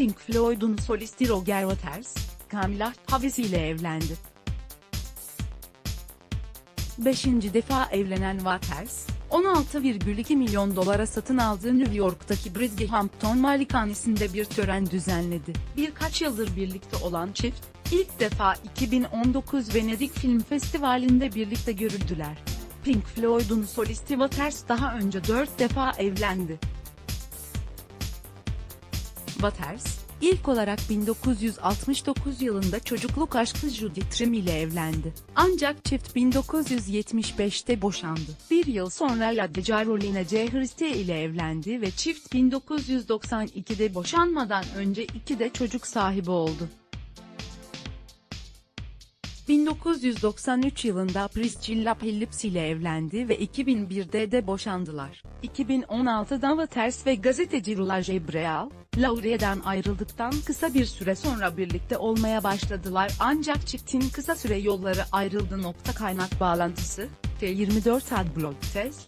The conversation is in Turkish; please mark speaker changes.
Speaker 1: Pink Floyd'un solisti Roger Waters, Camilla Havas ile evlendi. Beşinci defa evlenen Waters, 16,2 milyon dolara satın aldığı New York'taki Bridgehampton malikanesinde bir tören düzenledi. Birkaç yıldır birlikte olan çift, ilk defa 2019 Venedik Film Festivali'nde birlikte görüldüler. Pink Floyd'un solisti Waters daha önce 4 defa evlendi. Waters, ilk olarak 1969 yılında çocukluk aşkı Judy Trim ile evlendi. Ancak çift 1975'te boşandı. Bir yıl sonra yadigar Lina C. Christie ile evlendi ve çift 1992'de boşanmadan önce iki de çocuk sahibi oldu. 1993 yılında Priscilla Phillips ile evlendi ve 2001'de de boşandılar. 2016'da Waters ve gazeteci Rula Gebreal, Laurier'den ayrıldıktan kısa bir süre sonra birlikte olmaya başladılar ancak çiftin kısa süre yolları ayrıldı. Nokta kaynak bağlantısı, T24 Adblog Tez,